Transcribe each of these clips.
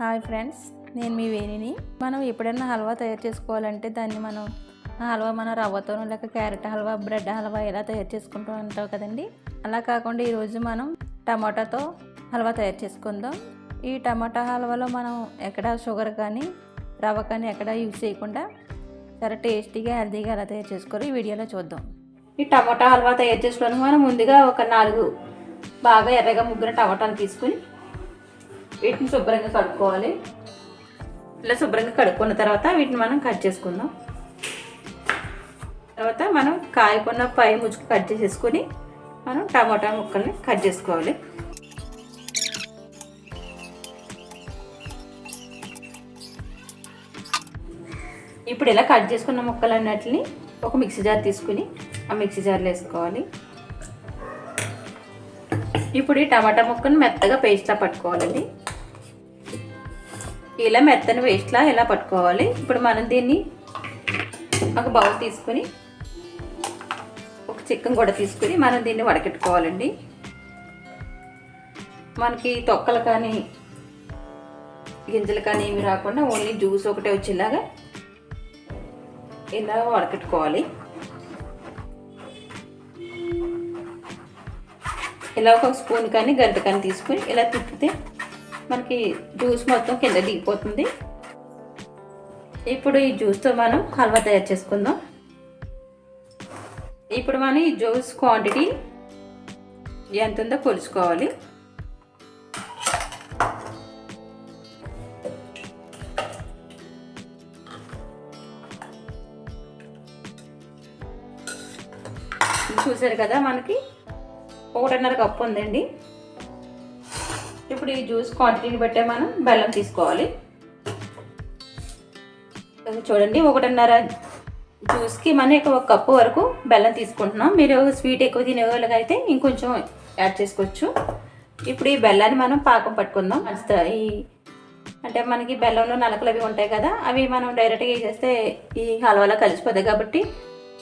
Hi friends నేను మీ వేణిని. మనం ఎప్పుడైనా హల్వా తయారు చేసుకోవాలంటే దాన్ని మనం హల్వా మన రవ్వతోనూ లేక క్యారెట్ హల్వా బ్రెడ్ హల్వా ఇలా తయారు చేసుకుంటూ ఉంటాం కదండి? అలా కాకుండా ఈరోజు మనం టమాటాతో హల్వా తయారు చేసుకుందాం. ఈ టమాటా హల్వాలో మనం ఎక్కడ షుగర్ కానీ రవ్వ కానీ ఎక్కడ యూజ్ చేయకుండా చాలా టేస్టీగా హెల్తీగా ఎలా తయారు చేసుకోరు ఈ వీడియోలో చూద్దాం. ఈ టమాటా హల్వా తయారు చేసుకోవడానికి మనం ముందుగా ఒక నాలుగు బాగా ఎర్రగా ముగ్గురు టమాటాలు తీసుకుని వీటిని శుభ్రంగా కడుక్కోవాలి. ఇలా శుభ్రంగా కడుక్కున్న తర్వాత వీటిని మనం కట్ చేసుకుందాం. తర్వాత మనం కాయకున్న పై ముచ్చుకు కట్ చేసేసుకొని మనం టమాటా ముక్కల్ని కట్ చేసుకోవాలి. ఇప్పుడు ఇలా కట్ చేసుకున్న ముక్కలు అన్నిటిని ఒక మిక్సీ జార్ తీసుకుని ఆ మిక్సీ జార్లో వేసుకోవాలి. ఇప్పుడు ఈ టమాటా ముక్కను మెత్తగా పేస్ట్లా పట్టుకోవాలండి. ఇలా మెత్తని వేస్ట్లా ఇలా పట్టుకోవాలి? ఇప్పుడు మనం దీన్ని ఒక బౌల్ తీసుకుని ఒక చికెన్ కూడా తీసుకుని మనం దీన్ని వడకెట్టుకోవాలండి. మనకి తొక్కలు కానీ గింజలు కానీ ఏమి రాకుండా ఓన్లీ జ్యూస్ ఒకటే వచ్చేలాగా ఇలా వడకెట్టుకోవాలి. ఇలా ఒక స్పూన్ కానీ గంట కానీ తీసుకుని ఇలా తిప్పితే మనకి జ్యూస్ మొత్తం కింద దిగిపోతుంది. ఇప్పుడు ఈ జ్యూస్తో మనం హల్వా తయారు చేసుకుందాం. ఇప్పుడు మనం ఈ జ్యూస్ క్వాంటిటీ ఎంత ఉందో కొలుచుకోవాలి. చూసారు కదా మనకి ఒకటిన్నర కప్పు ఉందండి. ఇప్పుడు ఈ జ్యూస్ క్వాంటిటీని బట్టే మనం బెల్లం తీసుకోవాలి. చూడండి ఒకటిన్నర జ్యూస్కి మనం ఇక ఒక కప్పు వరకు బెల్లం తీసుకుంటున్నాం. మీరు స్వీట్ ఎక్కువ తినే వాళ్ళకి అయితే ఇంకొంచెం యాడ్ చేసుకోవచ్చు. ఇప్పుడు ఈ బెల్లాన్ని మనం పాకం పట్టుకుందాం. ఈ అంటే మనకి బెల్లంలో నలకలు అవి ఉంటాయి కదా అవి మనం డైరెక్ట్గా వేసేస్తే ఈ హల్వాలో కలిసిపోతాయి కాబట్టి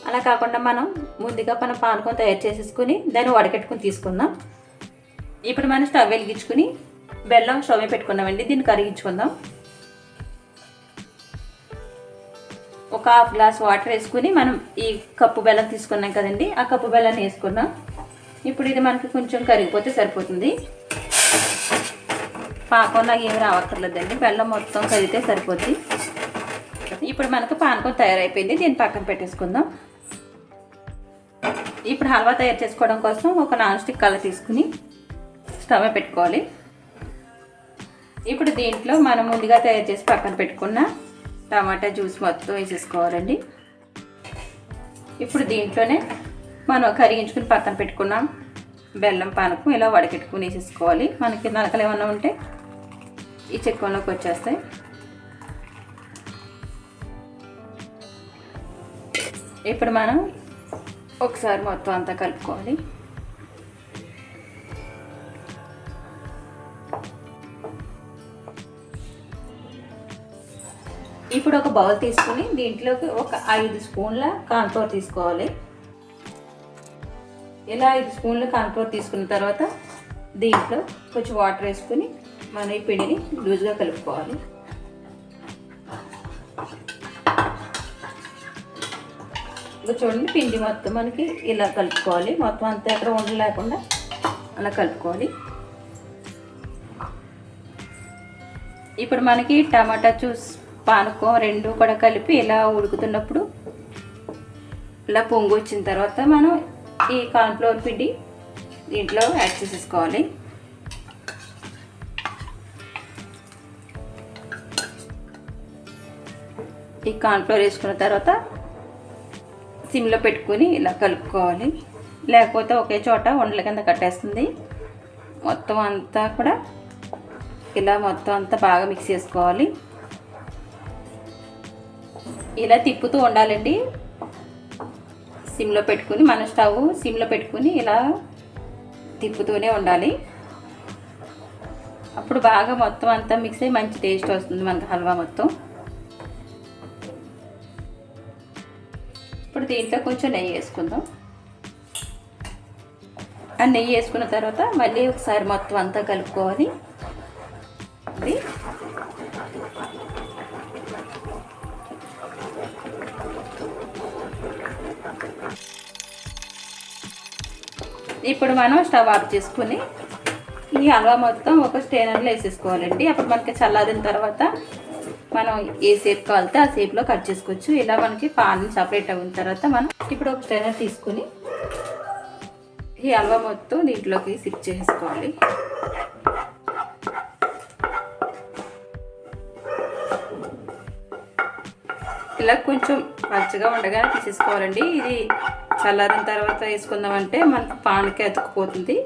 అలా కాకుండా మనం ముందుగా మనం పానకం తయారు చేసేసుకుని దాన్ని వడకెట్టుకుని తీసుకుందాం. ఇప్పుడు మనం స్టవ్ వెలిగించుకుని బెల్లం స్టవ్ పెట్టుకున్నామండి. దీన్ని కరిగించుకుందాం. ఒక హాఫ్ గ్లాస్ వాటర్ వేసుకుని మనం ఈ కప్పు బెల్లం తీసుకున్నాం కదండి. ఆ కప్పు బెల్లాన్ని వేసుకున్నాం. ఇప్పుడు ఇది మనకి కొంచెం కరిగిపోతే సరిపోతుంది. పాకంలాగా ఏమి రావక్కర్లేదండి. బెల్లం మొత్తం కరిగితే సరిపోద్ది. ఇప్పుడు మనకు పానకం తయారైపోయింది. దీన్ని పక్కన పెట్టేసుకుందాం. ఇప్పుడు హల్వా తయారు చేసుకోవడం కోసం ఒక నాన్ స్టిక్ కలర్ తీసుకుని స్టవ్ పెట్టుకోవాలి. ఇప్పుడు దీంట్లో మనం ముందుగా తయారు చేసి పక్కన పెట్టుకున్న టమాటా జ్యూస్ మొత్తం వేసేసుకోవాలండి. ఇప్పుడు దీంట్లోనే మనం కరిగించుకుని పక్కన పెట్టుకున్నాం బెల్లం పానకం ఇలా వడకెట్టుకుని వేసేసుకోవాలి. మనకి నలకలు ఏమన్నా ఉంటే ఈ చెక్కంలోకి వచ్చేస్తాయి. ఇప్పుడు మనం ఒకసారి మొత్తం అంతా కలుపుకోవాలి. ఇప్పుడు ఒక బౌల్ తీసుకుని దీంట్లోకి ఒక ఐదు స్పూన్ల కాన్ఫ్లోర్ తీసుకోవాలి. ఇలా ఐదు స్పూన్ల కాన్ఫ్లోర్ తీసుకున్న తర్వాత దీంట్లో కొంచెం వాటర్ వేసుకుని మన ఈ పిండిని లూజ్గా కలుపుకోవాలి. ఇంకా చూడండి పిండి మొత్తం మనకి ఇలా కలుపుకోవాలి. మొత్తం అంతా ఎక్కడ ఉండలేకుండా అలా కలుపుకోవాలి. ఇప్పుడు మనకి టమాటా జ్యూస్ పానకం రెండు కూడా కలిపి ఇలా ఉడుకుతున్నప్పుడు ఇలా పొంగు వచ్చిన తర్వాత మనం ఈ కార్న్ఫ్లవర్ పిండి దీంట్లో యాడ్ చేసేసుకోవాలి. ఈ కార్న్ఫ్లవర్ వేసుకున్న తర్వాత సిమ్లో పెట్టుకుని ఇలా కలుపుకోవాలి. లేకపోతే ఒకే చోట వండల కింద కట్టేస్తుంది. మొత్తం అంతా కూడా ఇలా మొత్తం అంతా బాగా మిక్స్ చేసుకోవాలి. ఇలా తిప్పుతూ ఉండాలండి. సిమ్లో పెట్టుకుని మన స్టవ్ సిమ్లో పెట్టుకుని ఇలా తిప్పుతూనే ఉండాలి. అప్పుడు బాగా మొత్తం అంతా మిక్స్ అయ్యి మంచి టేస్ట్ వస్తుంది మనకి హల్వా మొత్తం. ఇప్పుడు దీంట్లో కొంచెం నెయ్యి వేసుకుందాం. ఆ నెయ్యి వేసుకున్న తర్వాత మళ్ళీ ఒకసారి మొత్తం అంతా కలుపుకోవాలి. అది ఇప్పుడు మనం స్టవ్ ఆఫ్ చేసుకుని ఈ హల్వా మొత్తం ఒక స్టేనర్లో వేసేసుకోవాలండి. అప్పుడు మనకి చల్లారిన తర్వాత మనం ఏ షేప్ కావాలితే ఆ షేప్లో కట్ చేసుకోవచ్చు. ఇలా మనకి పాన్ సపరేట్ అయిన తర్వాత మనం ఇప్పుడు ఒక స్టేనర్ తీసుకుని ఈ హల్వా మొత్తం దీంట్లోకి సిప్ చేసుకోవాలి. ఇలా కొంచెం పచ్చగా ఉండగానే తీసేసుకోవాలండి. ఇది చల్లారిన తర్వాత వేసుకుందామంటే మనకు పానకి అతుక్కుపోతుంది.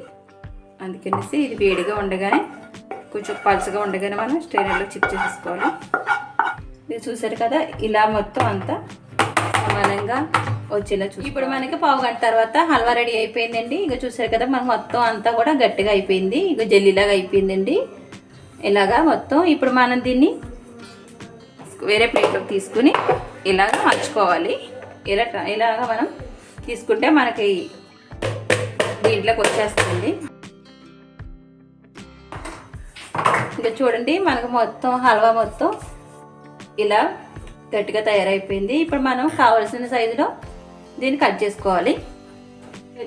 అందుకనేసి ఇది వేడిగా ఉండగానే కొంచెం పలుచగా ఉండగానే మనం స్ట్రైనర్లో చిప్ చేసేసుకోవాలి. ఇది చూసారు కదా ఇలా మొత్తం అంతా సమానంగా వచ్చేలా చూసి ఇప్పుడు మనకి పావు గంట తర్వాత హల్వా రెడీ అయిపోయిందండి. ఇక చూసారు కదా మనం మొత్తం అంతా కూడా గట్టిగా అయిపోయింది. ఇక జల్లీలాగా అయిపోయిందండి. ఇలాగా మొత్తం ఇప్పుడు మనం దీన్ని వేరే ప్లేట్లోకి తీసుకుని ఇలాగ మార్చుకోవాలి. ఇలా ఇలాగ మనం తీసుకుంటే మనకి దీంట్లోకి వచ్చేస్తుంది. ఇంకా చూడండి మనకు మొత్తం హల్వా మొత్తం ఇలా గట్టిగా తయారైపోయింది. ఇప్పుడు మనం కావాల్సిన సైజులో దీన్ని కట్ చేసుకోవాలి.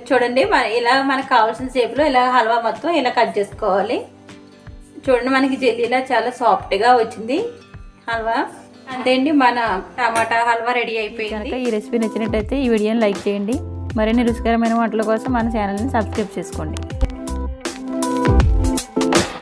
చూడండి మన ఇలా మనకు కావాల్సిన షేప్లో ఇలా హల్వా మొత్తం ఇలా కట్ చేసుకోవాలి. చూడండి మనకి జెల్లీలా చాలా సాఫ్ట్గా వచ్చింది హల్వా. అంతే అండి మన టమాటా హల్వా రెడీ అయిపోయింది. ఈ రెసిపీ నచ్చినట్టయితే ఈ వీడియోని లైక్ చేయండి. మరిన్ని రుచికరమైన వంటల కోసం మన ఛానల్ని సబ్స్క్రైబ్ చేసుకోండి.